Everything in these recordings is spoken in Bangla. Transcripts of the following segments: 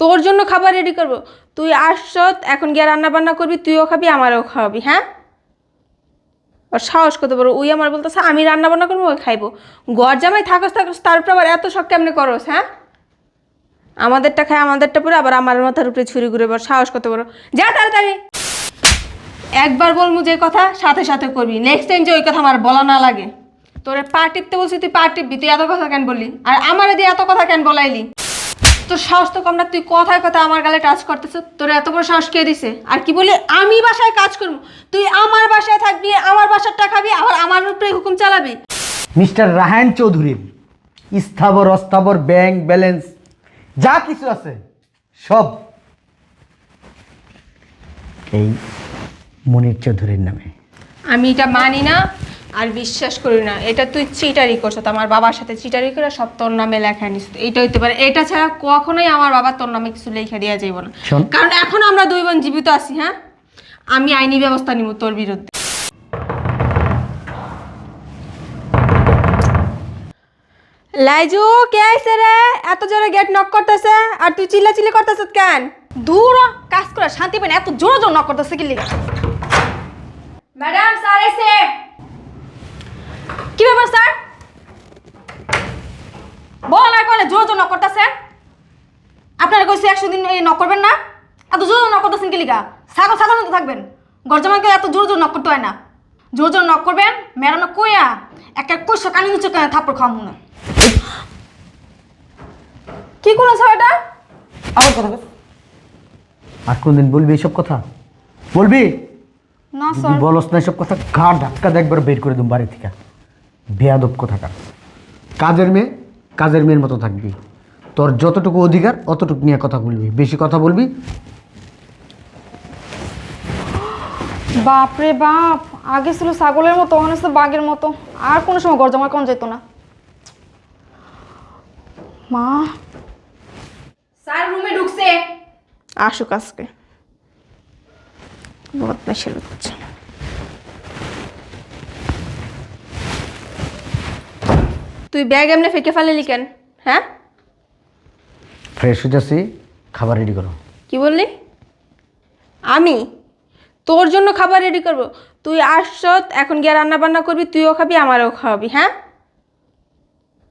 তোর জন্য খাবার রেডি করব। তুই আসছ এখন গিয়ে রান্না বান্না করবি, তুইও খাবি, আমারও খাওয়াবি হ্যাঁ? আর সাহস করতে পারো ওই আমার বলতেছে, আমি রান্না বান্না করব, ওই খাইবো। গড় জামাই থাকস থাকস, তার উপরে আবার এত শখ কেমনে করস হ্যাঁ? আমাদেরটা খায়, আমাদেরটা পরে আবার আমার মাথার উপরে ছুরি ঘুরে এবার সাহস করতে পারো যা তাড়াতাড়ি। একবার বলব যে কথা, সাথে সাথে করবি। নেক্সট টাইম যে ওই কথা আমার বলা না লাগে। তোরে পা টিপতে বলছি, তুই পা টিপবি তুই এত কথা কেন বললি? আর আমার দিয়ে এত কথা কেন বলাইলি? তোর সাহস তো কম না তুই কথায় কথা আমার গালে টাচ করতেছ তোর এত বড় সাহস কে দিছে? আর কি বলি আমি বাসায় কাজ করব তুই আমার বাসায় থাকবি আমার বাসারটা খাবি আবার আমার উপরে হুকুম চালাবি। মিস্টার রাহান চৌধুরীর স্থাবর অস্থাবর ব্যাংক ব্যালেন্স যা কিছু আছে সব এই মনির চৌধুরীর নামে। আমি এটা মানি না আর বিশ্বাস করি না এটা তুই চিটারি করছ তো আমার বাবার সাথে চিটারি করে সব তোর নামে লেখা নিস এটা হইতে পারে এটা ছাড়া কখনোই আমার বাবা তোর নামে কিছু লেখা দেওয়া যাইব না। কারণ এখন আমরা দুই বোন জীবিত আছি হ্যাঁ? আমি আইনি ব্যবস্থা নিব তোর বিরুদ্ধে। লাইজু কে আইছে রে? এত জোরে গেট নক করতেছে আর তুই চিল্লা চিল্লি করতেছ কেন? দূর কাজ করে শান্তি পাই না এত জোর জোর নক করতেছে কি লিগা? ম্যাডাম স্যার এসে কি ব্যাপার স্যার? বল করে জোর জোর নক করতেছেন আপনারা কইছে একশো দিন এই নক করবেন না? এত জোর জোর নক করতেছেন কি লিগা? ছাগল ছাগল মতো থাকবেন। গরজামাকে এত জোর জোর নক করতে হয় না। জোর জোর নক করবেন ম্যাডাম কইয়া একটা কইসা কানি নিচে থাপ্পড় খাওয়া মনে কি এটা? আবার কথা আর কোনদিন বলবি এইসব কথা? বলবি? না স্যার। বলস না এসব কথা ঘা ধাক্কা দিয়ে একবার বের করে দিম বাড়ি থেকে। বেয়াদব কথাটা কাজের মেয়ে কাজের মেয়ের মতো থাকবি। তোর যতটুকু অধিকার অতটুকু নিয়ে কথা বলবি। বেশি কথা বলবি? বাপরে বাপ আগে ছিল ছাগলের মতো আছে বাঘের মতো। আর কোনো সময় গরজামার কোন যেত না। মা। স্যার রুমে ঢুকছে। আসুক আজকে। বদমাইশের বাচ্চা। তুই ব্যাগ এমনি ফেঁকে ফেলেলি কেন? হ্যাঁ? ফ্রেশ হয়ে যাচ্ছি খাবার রেডি করো। কি বললি? আমি? তোর জন্য খাবার রেডি করব। তুই আসছ এখন গিয়ে রান্না বান্না করবি তুইও খাবি আমারও খাওয়াবি হ্যাঁ?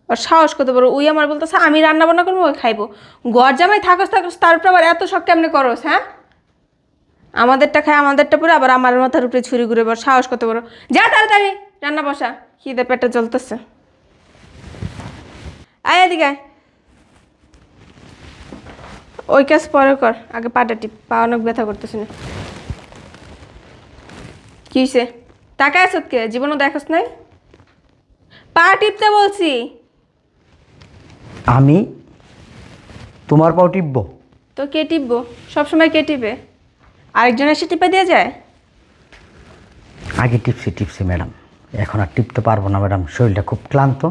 আর সাহস করতে পারো ওই আমার বলতেছে আমি রান্না বান্না করব ওই খাইবো। গড় জামাই থাকস থাকস তার উপরে আবার এত শখ কেমনে করস হ্যাঁ? আমাদেরটা খায় আমাদেরটা পরে আবার আমার মাথার উপরে ছুরি ঘুরে এবার সাহস করতে পারো যা তাড়াতাড়ি রান্না বসা খিদে পেটে জ্বলতেছে। আয় এদিকে আয়। ওই কাজ পরে কর আগে পাটা টিপ পা অনেক ব্যথা করতেছে না। কি হয়েছে টাকা আছত কে জীবনও দেখাস নাই? পা টিপতে বলছি। আমি? তোমার পাও টিপবো? তো কে টিপবো? সবসময় কে টিপে? আরেকজন এসে টিপে দিয়ে যায়? আগে টিপসি টিপসি ম্যাডাম। এখন আর টিপতে পারব না ম্যাডাম। শরীরটা খুব ক্লান্ত।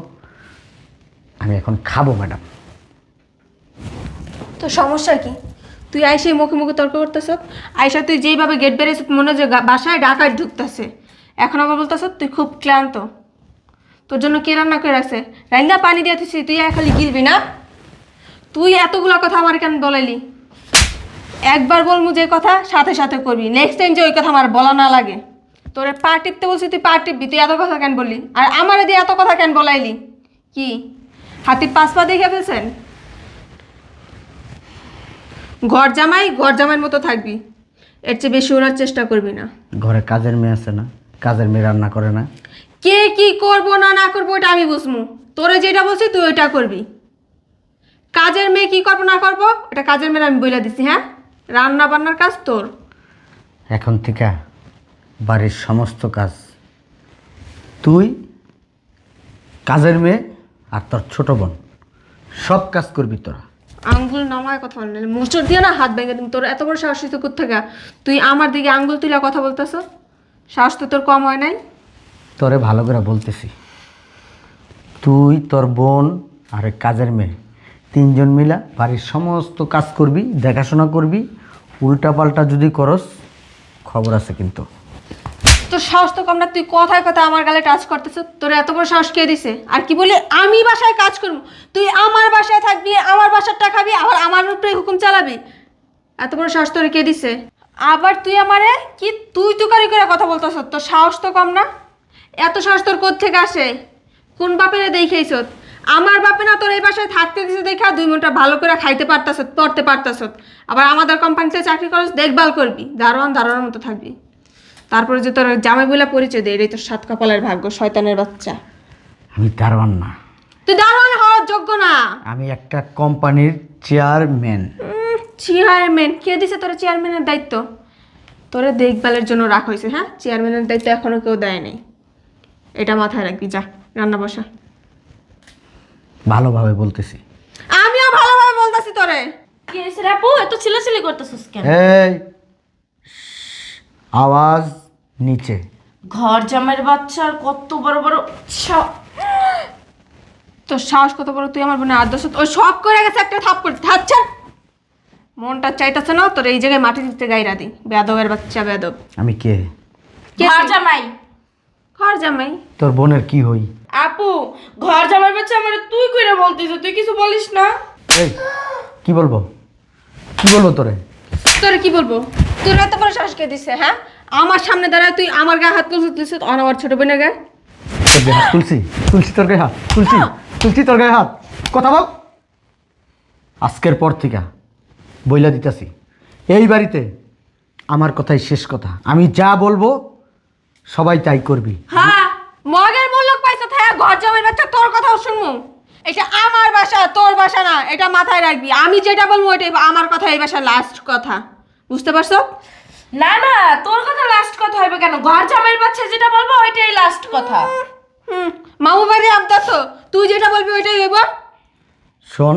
আমি এখন খাব, ম্যাডাম। তো সমস্যা কি? তুই আইসে মুখে মুখে তর্ক করতেছ আইসা তুই যেইভাবে গেট বেড়েছ মনে হয় যে গা- বাসায় ডাকায় ঢুকতেছে। এখন আবার বলতেছ তুই খুব ক্লান্ত। তোর জন্য কে রান্না করে রাখছে? রান্না পানি দিয়ে দিচ্ছি তুই আর খালি গিলবি না? তুই এতগুলো কথা আমার কেন বলাইলি? একবার বলব যে কথা, সাথে সাথে করবি। নেক্সট টাইম যে ওই কথা আমার বলা না লাগে। তোরে পা টিপতে বলছি, তুই পা টিপবি তুই এত কথা কেন বললি? আর আমার দিয়ে এত কথা কেন বলাইলি? কি? হাতির পাঁচ পা দেখে ফেলছেন? ঘর জামাই ঘর জামাইয়ের মতো থাকবি। এর চেয়ে বেশি ওড়ার চেষ্টা করবি না। ঘরে কাজের মেয়ে আছে না? কাজের মেয়ে রান্না করে না? কে কি করব না না করব ওটা আমি বুঝব তোরে যেটা বলছি তুই ওইটা করবি। কাজের মেয়ে কি করব না করব এটা কাজের মেয়ে আমি বলে দিছি হ্যাঁ? রান্না বান্নার কাজ তোর। এখন থেকে বাড়ির সমস্ত কাজ তুই কাজের মেয়ে আর তোর ছোট বোন। সব কাজ করবি তোরা। আঙ্গুল নামায় কথা বল মোচড় দিয়ে না হাত ভেঙে দিন তোর এত বড় সাহস তুই কোথেকে তুই আমার দিকে আঙ্গুল তুলে কথা বলতেছ? সাহস তো তোর কম হয় নাই? তোরে ভালো করে বলতেছি। তুই তোর বোন আর ওই কাজের মেয়ে। তিনজন মিলা বাড়ির সমস্ত কাজ করবি দেখাশোনা করবি। উল্টা পাল্টা যদি করস খবর আছে কিন্তু। তোর সাহস তো কম না, তুই কথায় কথা আমার গালে টাচ করতেছ, তোর এত বড় সাহস কে দিছে? আর কি বলি আমি বাসায় কাজ করব, তুই আমার বাসায় থাকবি, আমার বাসারটা খাবি আবার আমার উপরে হুকুম চালাবি। এত বড় সাহস তোর কে দিছে? আবার তুই আমারে, কি তুই তুকারি করে কথা বলতেছ, তোর সাহস তো কম না? এত সাহস তোর থেকে আসে? কোন বাপেরে দেখেইছ আমার বাপে না তোর এই বাসায় থাকতে দিছে দেখা, দুই মিনিটটা ভালো করে খাইতে পারতাস পড়তে পারতাস আবার আমাদের কোম্পানিতে চাকরি করস, দেখভাল করবি, দারোয়ান দারোয়ানের মতো থাকবি। তারপরে যে তোর জামাই বলে পরিচয় দেয় এটাই তোর সাত কপালের ভাগ্য শয়তানের বাচ্চা। আমি দারোয়ান না। তুই দারোয়ান হওয়ার যোগ্য না। আমি একটা কোম্পানির চেয়ারম্যান। চেয়ারম্যান। কে দিছে তোর চেয়ারম্যানের দায়িত্ব? তোরে দেখভালের জন্য রাখা হয়েছে হ্যাঁ? চেয়ারম্যানের দায়িত্ব এখনও কেউ দেয় নাই। এটা মাথায় রাখবি যা রান্না বসা। ভালোভাবে বলতেছি। আমিও ভালোভাবে বলতাছি তোরে। কি হয়েছে রে আপু? এত ছিলাছিলি করতেছিস কেন? এই আওয়াজ নিচে। ঘর জামাইয়ের আর কত বড় বড় ছা- তোর সাহস কত বড়? তুই আমার বোনের আদর্শ। ওই সব করে গেছে একটা থাপ করে থাকছে মনটা চাইতেছে না তোর এই জায়গায় মাটি দিতে গাইরা দি। বেদবের বাচ্চা বেদব আমি কে? কে ঘর তুই? জামাই। ঘর জামাই। তোর বোনের কি হই? আপু ঘর জামাইয়ের বাচ্চা আমার তুই কইরা বলতিস তুই কিছু বলিস না। এই কি বলব? কি বলব তোরে? তোর কি বলব? তোর এত বড় সাহস কে দিছে হ্যাঁ? আমার সামনে দাঁড়ায় তুই আমার গায়ে হাত তুলছিস তুলছিস অন আমার ছোট বোনের গায়ে। তোর গায়ে হাত তুলসি তুলসি তোর গায়ে হাত? তুলসি তুলসি তোর গায়ে হাত? কথা বল। আজকের পর থেকে বইলা দিতেছি। এই বাড়িতে আমার কথাই শেষ কথা। আমি যা বলব সবাই তাই করবি। হ্যাঁ মগের মূল্য পাইছে হ্যাঁ ঘর জামাই বাচ্চা তোর কথাও শুনব। এটা আমার বাসা তোর বাসা না এটা মাথায় রাখবি। আমি যেটা বলব ওইটাই। আমার কথা এই বাসার লাস্ট কথা। বুঝতে পারছ? না না তোর কথা লাস্ট কথা হবে কেন? ঘর জামাইয়ের বাচ্চা যেটা বলব ওইটাই লাস্ট কথা। হুম মামু বাড়ি আবদাস তুই যেটা বলবি ওইটাই হইব। শোন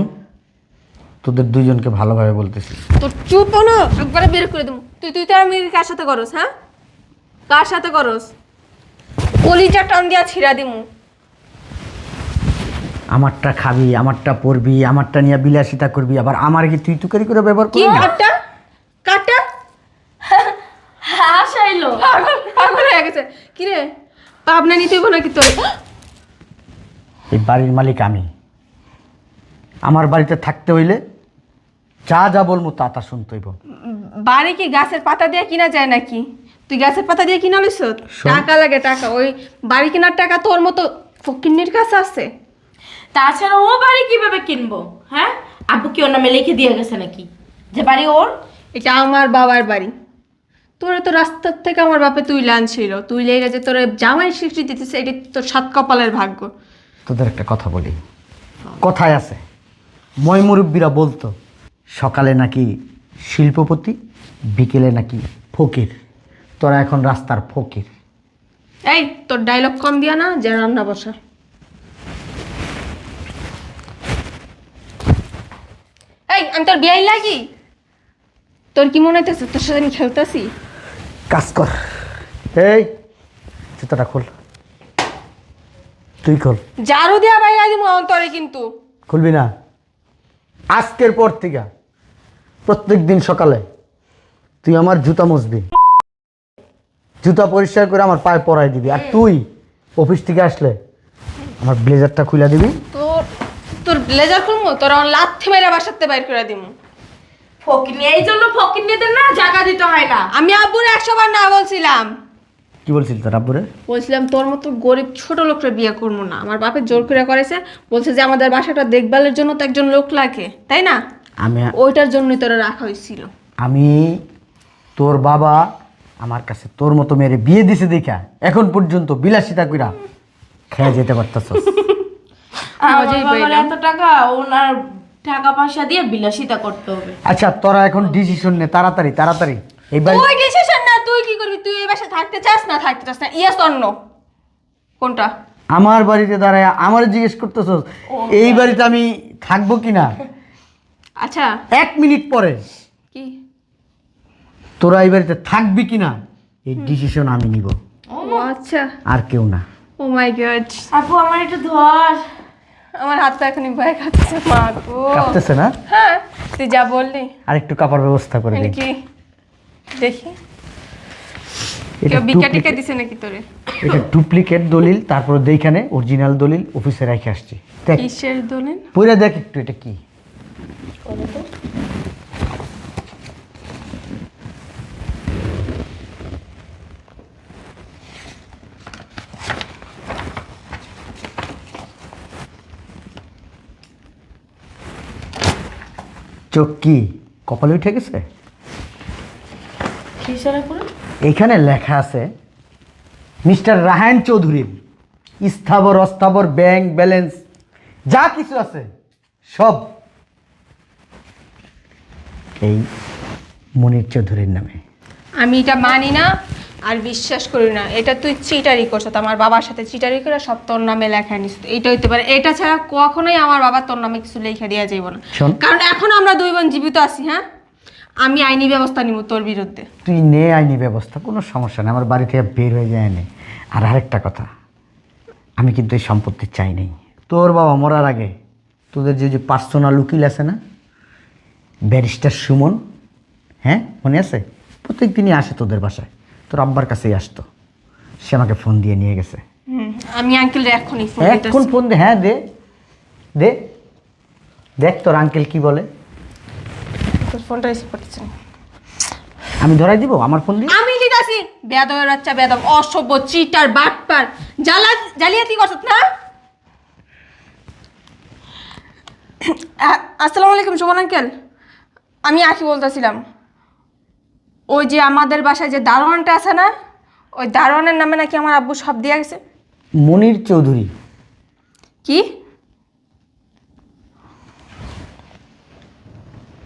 তোদের দুইজনকে ভালোভাবে বলতেছি। তোর চুপ না একবারে বের করে দেবো। তুই তুই তো আমি কার সাথে করস হ্যাঁ? কার সাথে করস? কলিজা টান দিয়া ছিড়া দিমু। আমারটা খাবি আমারটা পরবি আমারটা নিয়ে বিলাসিতা করবি আবার আমার কি তুই তুকারি করে ব্যবহার কি করবি কাটটা কাটটা পাগল হয়ে গেছে। কি রে পাবনা নিতে হইব নাকি তোর? এই বাড়ির মালিক আমি। আমার বাড়িতে থাকতে হইলে যা যা বলব তা তা শুনতে হইব। বাড়ি কি গাছের পাতা দিয়ে কিনা যায় নাকি? তুই গাছের পাতা দিয়ে কিনা লইছ। টাকা লাগে টাকা। ওই বাড়ি কেনার টাকা তোর মতো ফকিন্নির কাছে আছে। তাছাড়া ও বাড়ি কীভাবে কিনবো হ্যাঁ? আব্বু কি ওর নামে লিখে দিয়ে গেছে নাকি? যে বাড়ি ওর? এটা আমার বাবার বাড়ি। তোরা তো রাস্তার থেকে আমার বাপে তুই ছিল তুই লেগে যে তোর জামাই স্বীকৃতি দিতেছে এটা তোর সাত কপালের ভাগ্য? তোদের একটা কথা বলি। কথায় আছে ময় মুরব্বীরা বলতো সকালে নাকি শিল্পপতি বিকেলে নাকি ফকির। তোরা এখন রাস্তার ফকির। এই তোর ডায়লগ কম দিয়া না যে রান্না বসা। এই আমি তোর বিয়াই লাগি? তোর কি মনে হইতেছে তোর সাথে আমি খেলতেছি? কাজ কর। এই জুতোটা খোল। তুই খোল। জারু দিয়া বাইরে দিব অন্তরে কিন্তু। খুলবি না। আজকের পর থেকে প্রত্যেক দিন সকালে তুই আমার জুতা মুছবি। জুতা পরিষ্কার করে আমার পায়ে পরাই দিবি। আর তুই অফিস থেকে আসলে আমার ব্লেজারটা খুলে দিবি। তোর তোর ব্লেজার খুলবো তোর আমার লাথি মেরে বাসাতে বাইর করে দিব ফকিনি এই জন্য ফকিনিদের না জায়গা দিতে হয় না। আমি আব্বুর একশো বার না বলছিলাম। কি বলছিল তোর আব্বুরে? বলছিলাম তোর মতো গরিব ছোট লোকরা বিয়ে করব না। আমার বাপের জোর করে করেছে বলছে যে আমাদের বাসাটা দেখভালের জন্য তো একজন লোক লাগে তাই না? আমি ওইটার জন্যই তোরা রাখা হয়েছিল। আমি তোর বাবা আমার কাছে তোর মতো মেরে বিয়ে দিছে দেখা এখন পর্যন্ত বিলাসিতা কইরা খেয়ে যেতে পারতাছ। এত টাকা ওনার টাকা পয়সা দিয়ে বিলাসিতা করতে হবে। আচ্ছা তোরা এখন ডিসিশন নে তাড়াতাড়ি তাড়াতাড়ি। এই বাড়ি তুই ডিসিশন না তুই কি করবি? তুই এই বাসায় থাকতে চাস না থাকতে চাস না? ইয়েস অন্য কোনটা? আমার বাড়িতে দাঁড়ায় আমার জিজ্ঞেস করতেছ এই বাড়িতে আমি থাকব কি না আচ্ছা। এক মিনিট পরে। কি? তোরা এই বাড়িতে থাকবি কি না এই ডিসিশন আমি নিব। ও আচ্ছা। আর কেউ না। ও মাই গড আপু আমার একটু ধর। আমার হাতটা এখনই ভয় খাচ্ছে মা গো। কাঁপতেছে না? হ্যাঁ তুই যা বললি। আর একটু কাপড় ব্যবস্থা করে দিই কি দেখি? এটা কেউ বিকা টিকা দিছে নাকি তোরে? এটা ডুপ্লিকেট দলিল তারপর দেখানে অরিজিনাল দলিল অফিসে রেখে আসছি। দেখ কিসের দলিল? পুরো দেখ একটু এটা কি। চোখ কি কপালে উঠে গেছে? কি সারা করে? এখানে লেখা আছে মিস্টার রাহায়ন চৌধুরীর স্থাবর অস্থাবর ব্যাংক ব্যালেন্স যা কিছু আছে সব এই মনির চৌধুরীর নামে। আমি এটা মানি না। আর বিশ্বাস করি না এটা তুই চিটারি করছ আমার বাবার সাথে চিটারি করে সব তোর নামে লেখা নিস এটা হইতে পারে। এটা ছাড়া কখনোই আমার বাবা তোর নামে কিছু লেখা দেওয়া যাইব না। কারণ এখন আমরা দুই বোন জীবিত আছি হ্যাঁ? আমি আইনি ব্যবস্থা নিব তোর বিরুদ্ধে। তুই নে আইনি ব্যবস্থা কোনো সমস্যা নেই আমার বাড়ি থেকে বের হয়ে যায় নে। আর আরেকটা কথা আমি কিন্তু এই সম্পত্তি চাই নাই। তোর বাবা মরার আগে তোদের যে যে পার্সোনাল উকিল আছে না ব্যারিস্টার সুমন হ্যাঁ মনে আছে? প্রত্যেক দিনই আসে তোদের বাসায়। তোর আব্বার কাছেই আসতো। সে আমাকে ফোন দিয়ে নিয়ে গেছে। আমি আঙ্কেল এখনই ফোন এখন ফোন দে হ্যাঁ দে। দে। দেখ তোর আঙ্কেল কি বলে। ফোনটা রিসিভ করতেছি আমি ধরাই দিব আমার ফোন দিয়ে? আমি দিতাছি। বেদবের বাচ্চা বেদব অসভ্য চিটার বাটপার। জ্বালা জালিয়াতি করছত না? আসসালামু আলাইকুম সুমন আঙ্কেল আমি আখি বলতেছিলাম। ওই যে আমাদের বাসায় যে দারোয়ানটা আছে না ওই দারোয়ানের নামে নাকি আমার আব্বু সব দিয়ে গেছে। মনির চৌধুরী। কি?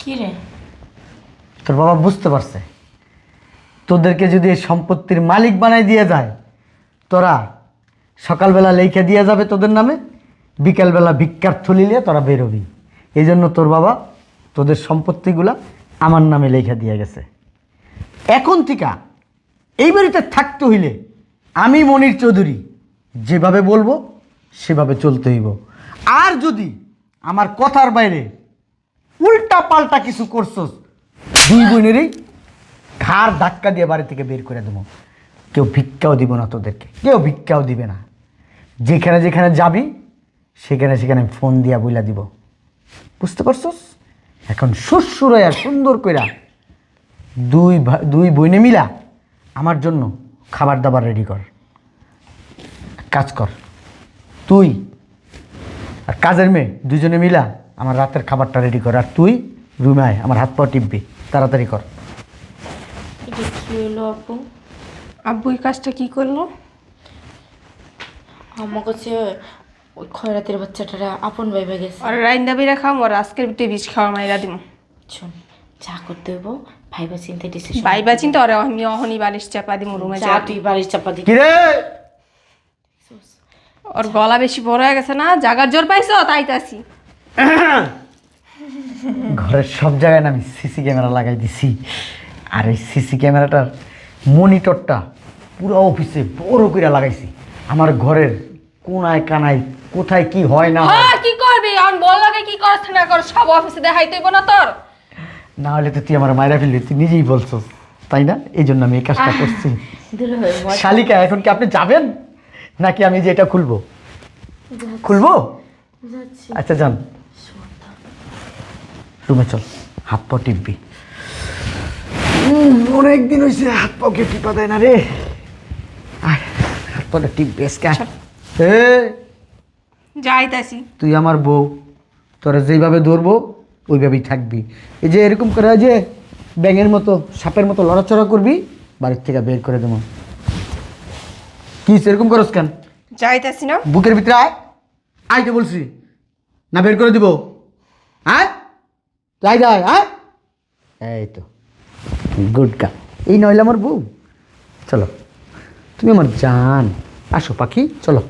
কি রে? তোর বাবা বুঝতে পারছে। তোদেরকে যদি এই সম্পত্তির মালিক বানাই দিয়ে যায় তোরা সকালবেলা লেখা দিয়ে যাবে তোদের নামে বিকালবেলা ভিক্ষার থলি নিয়ে তোরা বেরোবি। এই জন্য তোর বাবা তোদের সম্পত্তিগুলা আমার নামে লেখা দিয়ে গেছে। এখন থেকে এই বাড়িতে থাকতে হইলে আমি মনির চৌধুরী যেভাবে বলব, সেভাবে চলতে হইব। আর যদি আমার কথার বাইরে উল্টা পাল্টা কিছু করছস, দুই বোনেরই ঘাড় ধাক্কা দিয়ে বাড়ি থেকে বের করে দেবো। কেউ ভিক্ষাও দিব না তোদেরকে, কেউ ভিক্ষাও দিবে না। যেখানে যেখানে যাবি, সেখানে সেখানে ফোন দিয়া বইলা দিব। বুঝতে পারছস? এখন শ্বশুর হইয়া সুন্দর কইরা দুই দুই বইনে মিলা আমার জন্য খাবার দাবার রেডি কর। কাজ কর। তুই আর কাজের মেয়ে দুজনে মিলা আমার রাতের খাবারটা রেডি কর। আর তুই রুমে আয় আমার হাত পা টিপবি। তাড়াতাড়ি কর। এটা কি হলো আপু? আব্বু এই কাজটা কি করল? আমার কাছে ওই খয়রাতের বাচ্চাটারা আপন ভাইবে গেছে। আর রাইন্দা বিরা খাও আর আজকের বিটে বীজ খাওয়া মাইরা দিব শোন যা করতে হইব ভাইবা চিন্তা ডিসিশন বাইবা চিন্তা ওরে আমি অহনি বালিশ চাপা দিব রুমে যা তুই বাড়ির চাপা দি কিরে? ওর গলা বেশি বড় হয়ে গেছে না? জাগার জোর পাইছো? তাই তাসি ঘরের সব জায়গায় না আমি সিসি ক্যামেরা লাগাই দিছি। আর এই সিসি ক্যামেরাটার মনিটরটা পুরো অফিসে বড় করে লাগাইছি। আমার ঘরের কোনায় কানায় কোথায় কি হয় না হয় কি করবি? আমি বল লাগে কি করছ না কর সব অফিসে দেখাইতে হইব না তোর। না হলে তো তুই আমার মায়েরা ফেললি তুই নিজেই বলছস তাই না? এই জন্য আমি এই কাজটা করছি। শালিকা এখন কি আপনি যাবেন? নাকি আমি যে এটা খুলবো? খুলবো? আচ্ছা যান। রুমে চল হাত পা টিপবি। অনেক দিন হয়েছে হাত পাকে টিপা দেয় না রে। হাত পাটা টিপবে যাইতাছি। তুই আমার বউ তোরা যেইভাবে ধরবো ওইভাবেই থাকবি। এই যে এরকম করে যে ব্যাঙের মতো সাপের মতো লড়াচড়া করবি বাড়ির থেকে বের করে দেবো। কি এরকম করস কেন? যাইতাছি না। বুকের ভিতরে আয়। আয় তো বলছি। না বের করে দিব। আয়। যাই এই তো। গুড গা এই নইলে আমার বউ। চলো। তুমি আমার জান। আসো পাখি। চলো।